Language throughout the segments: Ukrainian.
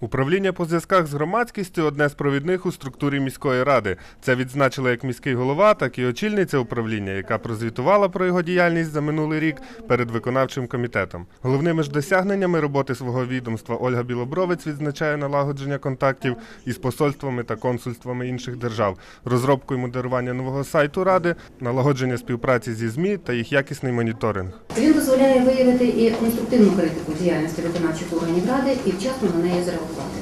Управління по зв'язках з громадськістю одне з провідних у структурі міської ради. Це відзначила як міський голова, так і очільниця управління, яка прозвітувала про його діяльність за минулий рік перед виконавчим комітетом. Головними ж досягненнями роботи свого відомства Ольга Білобровець відзначає налагодження контактів із посольствами та консульствами інших держав, розробку і модерування нового сайту ради, налагодження співпраці зі ЗМІ та їх якісний моніторинг. Він дозволяє виявити і конструктивну критику діяльності виконавчих органів ради і вчасно на неї зреагувати.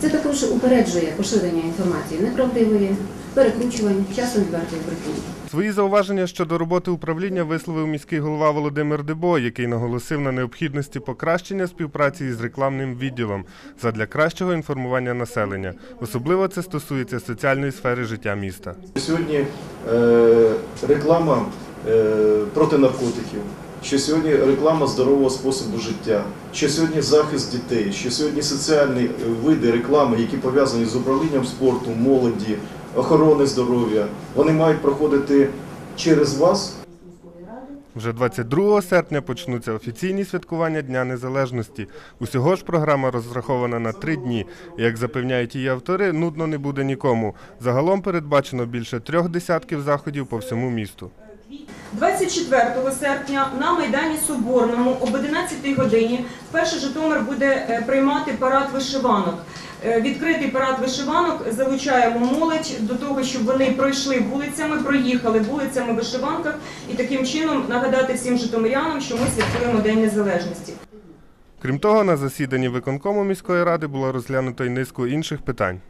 Це також упереджує поширення інформації неправдивої, перекручувань, часом відвертої брехні. Свої зауваження щодо роботи управління висловив міський голова Володимир Дебо, який наголосив на необхідності покращення співпраці із рекламним відділом задля кращого інформування населення. Особливо це стосується соціальної сфери життя міста. Сьогодні е, реклама проти наркотиків, що сьогодні реклама здорового способу життя, що сьогодні захист дітей, що сьогодні соціальні е, види реклами, які пов'язані з управлінням спорту, молоді, охорони здоров'я, вони мають проходити через вас. Вже 22 серпня почнуться офіційні святкування Дня Незалежності. Усього ж програма розрахована на три дні. Як запевняють її автори, нудно не буде нікому. Загалом передбачено більше трьох десятків заходів по всьому місту. 24 серпня на Майдані Соборному об 11 годині вперше Житомир буде е, приймати парад вишиванок. Е, Відкритий парад вишиванок залучаємо молодь до того, щоб вони пройшли вулицями, проїхали вулицями в вишиванках і таким чином нагадати всім житомирянам, що ми святкуємо День Незалежності. Крім того, на засіданні виконкому міської ради було розглянуто й низку інших питань.